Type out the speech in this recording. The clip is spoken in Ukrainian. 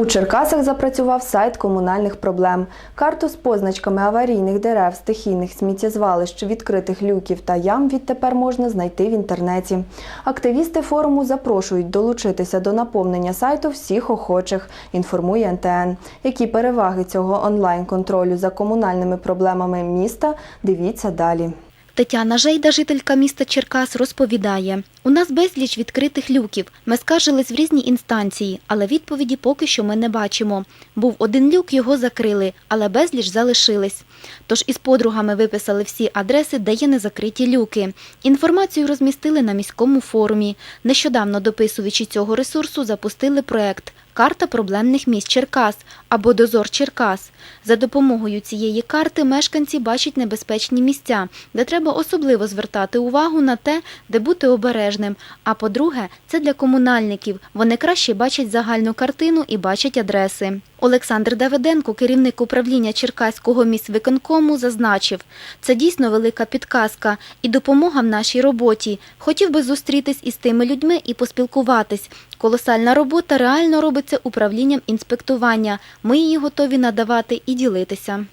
У Черкасах запрацював сайт комунальних проблем. Карту з позначками аварійних дерев, стихійних сміттєзвалищ, відкритих люків та ям відтепер можна знайти в інтернеті. Активісти форуму запрошують долучитися до наповнення сайту всіх охочих, інформує НТН. Які переваги цього онлайн-контролю за комунальними проблемами міста, дивіться далі. Тетяна Жейда, жителька міста Черкас, розповідає: у нас безліч відкритих люків. Ми скаржились в різні інстанції, але відповіді поки що ми не бачимо. Був один люк, його закрили, але безліч залишились. Тож із подругами виписали всі адреси, де є незакриті люки. Інформацію розмістили на міському форумі. Нещодавно дописувачі цього ресурсу запустили проект Карта проблемних місць Черкас або Дозор Черкас. За допомогою цієї карти мешканці бачать небезпечні місця, де треба особливо звертати увагу на те, де бути обережним. А по-друге, це для комунальників. Вони краще бачать загальну картину і бачать адреси. Олександр Давиденко, керівник управління Черкаського міськвиконкому, зазначив, це дійсно велика підказка і допомога в нашій роботі. Хотів би зустрітись із тими людьми і поспілкуватись. Колосальна робота реально робиться управлінням інспектування. Ми її готові надавати і ділитися.